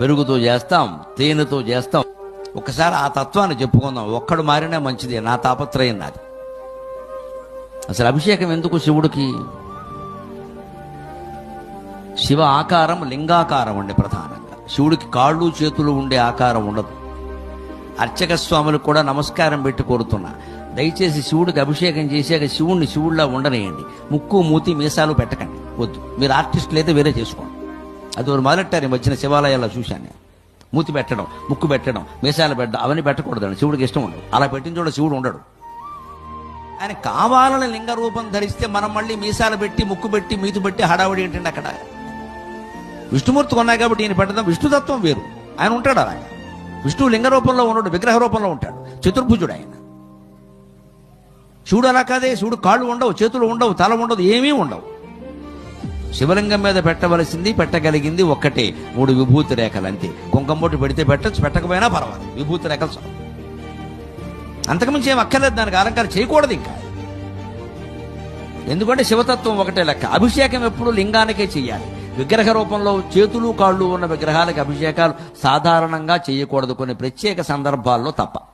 పెరుగుతో చేస్తాం తేనెతో చేస్తాం. ఒకసారి ఆ తత్వాన్ని చెప్పుకుందాం. ఒక్కడు మారినా మంచిది. నా తాపత్రయం నాది. అసలు అభిషేకం ఎందుకు శివుడికి? శివ ఆకారం లింగాకారం ఉండే ప్రధానంగా. శివుడికి కాళ్ళు చేతులు ఉండే ఆకారం ఉండదు. అర్చక స్వాములకు కూడా నమస్కారం పెట్టి కోరుతున్నా. దయచేసి శివుడికి అభిషేకం చేసాక శివుణ్ణి శివుడిలా ఉండనేయండి. ముక్కు మూతి మీసాలు పెట్టకండి. వద్దు. మీరు ఆర్టిస్టులు అయితే వేరే చేసుకోండి. అది ఒకరు మొదలెట్టారు ఈ మధ్యన శివాలయాల్లో చూశాను. నేను మూతి పెట్టడం ముక్కు పెట్టడం మీసాలు పెట్టడం అవన్నీ పెట్టకూడదండి. శివుడికి ఇష్టం ఉండదు. అలా పెట్టిన చూడ శివుడు ఉండడు. ఆయన కావాలని లింగ రూపం ధరిస్తే మనం మళ్ళీ మీసాలు పెట్టి ముక్కు పెట్టి మీతు పెట్టి హడావుడి ఏంటండి అక్కడ? విష్ణుమూర్తి ఉన్నాయి కాబట్టి ఈయన పెట్టడం విష్ణుతత్వం వేరు. ఆయన ఉంటాడు అలాగా విష్ణువు లింగ రూపంలో ఉన్నాడు విగ్రహ రూపంలో ఉంటాడు. చతుర్భుజుడు ఆయన. శివుడు అలా కాదే శివుడు కాళ్ళు ఉండవు చేతులు ఉండవు తల ఉండదు ఏమీ ఉండవు. శివలింగం మీద పెట్టవలసింది పెట్టగలిగింది ఒక్కటే మూడు విభూతి రేఖలు అంతే. కుంకుమొట్టు పెడితే పెట్టచ్చు పెట్టకపోయినా పర్వాలేదు. విభూతి రేఖలు చాలు. అంతకుమించి ఏం అక్కర్లేదు దానికి అలంకారం చేయకూడదు ఇంకా. ఎందుకంటే శివతత్వం ఒకటే లెక్క. అభిషేకం ఎప్పుడు లింగానికే చేయాలి. విగ్రహ రూపంలో చేతులు కాళ్ళు ఉన్న విగ్రహాలకు అభిషేకాలు సాధారణంగా చేయకూడదు. కొన్ని ప్రత్యేక సందర్భాల్లో తప్ప.